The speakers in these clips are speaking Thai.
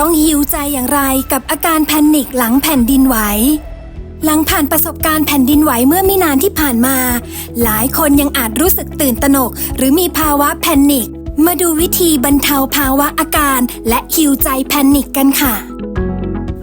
ต้องฮิวใจอย่างไรกับอาการแพนิคหลังแผ่นดินไหว หลังผ่านประสบการณ์แผ่นดินไหวเมื่อไม่นานที่ผ่านมา หลายคนยังอาจรู้สึกตื่นตระหนก หรือมีภาวะแพนิค มาดูวิธีบรรเทาภาวะอาการและฮิวใจแพนิคกันค่ะ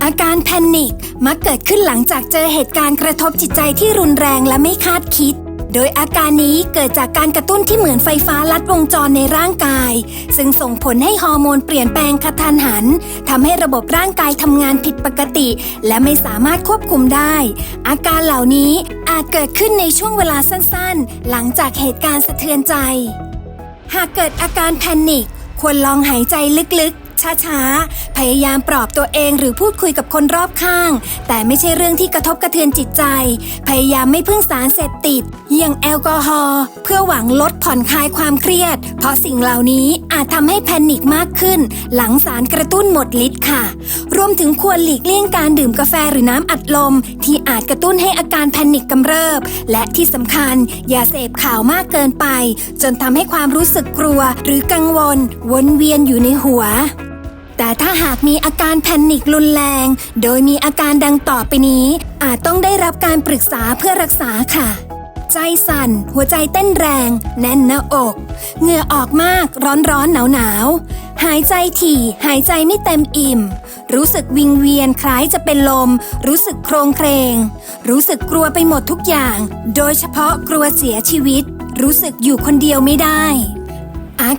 อาการแพนิคมักเกิดขึ้นหลังจากเจอเหตุการณ์กระทบจิตใจที่รุนแรงและไม่คาดคิด โดยอาการนี้เกิดจากการกระตุ้นที่เหมือนไฟฟ้าลัดวงจรในร่างกาย ซึ่งส่งผลให้ฮอร์โมนเปลี่ยนแปลงกระทันหันทำให้ระบบร่างกายทำงานผิดปกติ และไม่สามารถควบคุมได้ อาการเหล่านี้อาจเกิดขึ้นในช่วงเวลาสั้นๆ หลังจากเหตุการณ์สะเทือนใจ หากเกิดอาการแพนิคควรลองหายใจลึกๆ ช้าๆ พยายามปลอบตัวเองหรือพูดคุยกับคนรอบข้าง แต่ไม่ใช่เรื่องที่กระทบกระเทือนจิตใจ พยายามไม่พึ่งสารเสพติด อย่างแอลกอฮอล์เพื่อหวังลดผ่อนคลายความเครียด เพราะสิ่งเหล่านี้อาจทำให้แพนิคมากขึ้น หลังสารกระตุ้นหมดฤทธิ์ค่ะ รวมถึงควรหลีกเลี่ยงการดื่มกาแฟหรือน้ำอัดลม ที่อาจกระตุ้นให้อาการแพนิคกำเริบ และที่สำคัญอย่าเสพข่าวมากเกินไป จนทำให้ความรู้สึกกลัว หรือกังวลวนเวียนอยู่ในหัว แต่ถ้าหากมีอาการแพนิครุนแรง โดยมีอาการดังต่อไปนี้ อาจต้องได้รับการปรึกษาเพื่อรักษาค่ะ ใจสั่น หัวใจเต้นแรง แน่นหน้าอก เหงื่อออกมากร้อนร้อนหนาวหนาวหายใจถี่ หายใจไม่เต็มอิ่ม รู้สึกวิงเวียนคล้ายจะเป็นลม รู้สึกโครงเครง รู้สึกกลัวไปหมดทุกอย่าง โดยเฉพาะกลัวเสียชีวิต รู้สึกอยู่คนเดียวไม่ได้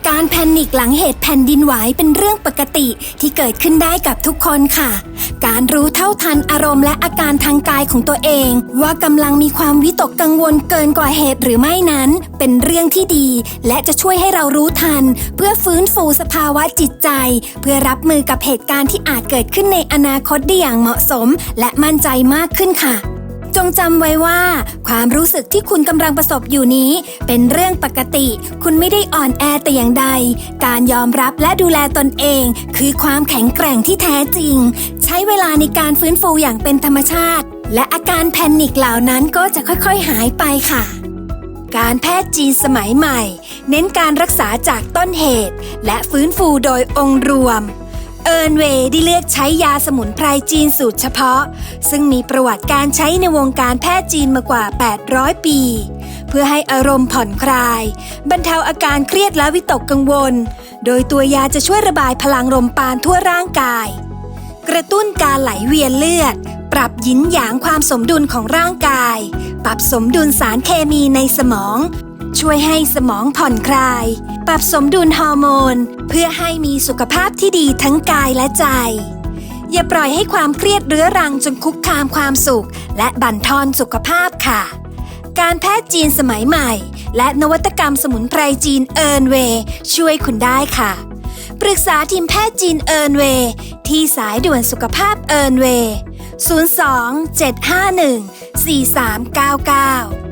การแพนิคหลังเหตุแผ่นดินไหวเป็นเรื่องปกติที่เกิดขึ้นได้กับทุกคนค่ะ การรู้เท่าทันอารมณ์และอาการทางกายของตัวเอง ว่ากำลังมีความวิตกกังวลเกินกว่าเหตุหรือไม่นั้น เป็นเรื่องที่ดี และจะช่วยให้เรารู้ทัน เพื่อฟื้นฟูสภาวะจิตใจ เพื่อรับมือกับเหตุการณ์ที่อาจเกิดขึ้นในอนาคตได้อย่างเหมาะสม และมั่นใจมากขึ้นค่ะ จงจำไว้ว่า ความรู้สึกที่คุณกำลังประสบอยู่นี้ เป็นเรื่องปกติ คุณไม่ได้อ่อนแอแต่อย่างใด การยอมรับและดูแลตนเอง คือความแข็งแกร่งที่แท้จริง ใช้เวลาในการฟื้นฟูอย่างเป็นธรรมชาติ และอาการแพนิคเหล่านั้นก็จะค่อยๆหายไปค่ะการแพทย์จีนสมัยใหม่ เน้นการรักษาจากต้นเหตุ และฟื้นฟูโดยองค์รวม เอิร์นเวย์ได้เลือกใช้ยาสมุนไพรจีนสูตรเฉพาะ ซึ่งมีประวัติการใช้ในวงการแพทย์จีนมากว่า 800 ปี เพื่อให้อารมณ์ผ่อนคลาย บรรเทาอาการเครียดและวิตกกังวล โดยตัวยาจะช่วยระบายพลังลมปานทั่วร่างกาย กระตุ้นการไหลเวียนเลือด ปรับยินหยางความสมดุลของร่างกาย ปรับสมดุลสารเคมีในสมอง ช่วยให้สมองผ่อนคลาย ปรับสมดุลฮอร์โมน เพื่อให้มีสุขภาพที่ดีทั้งกายและใจ อย่าปล่อยให้ความเครียดเรื้อรังจนคุกคามความสุข และบั่นทอนสุขภาพค่ะ การแพทย์จีนสมัยใหม่ และนวัตกรรมสมุนไพรจีนเอิร์นเวช่วยคุณได้ค่ะ ปรึกษาทีมแพทย์จีนเอิร์นเวที่สายด่วนสุขภาพเอิร์นเว02 751 4399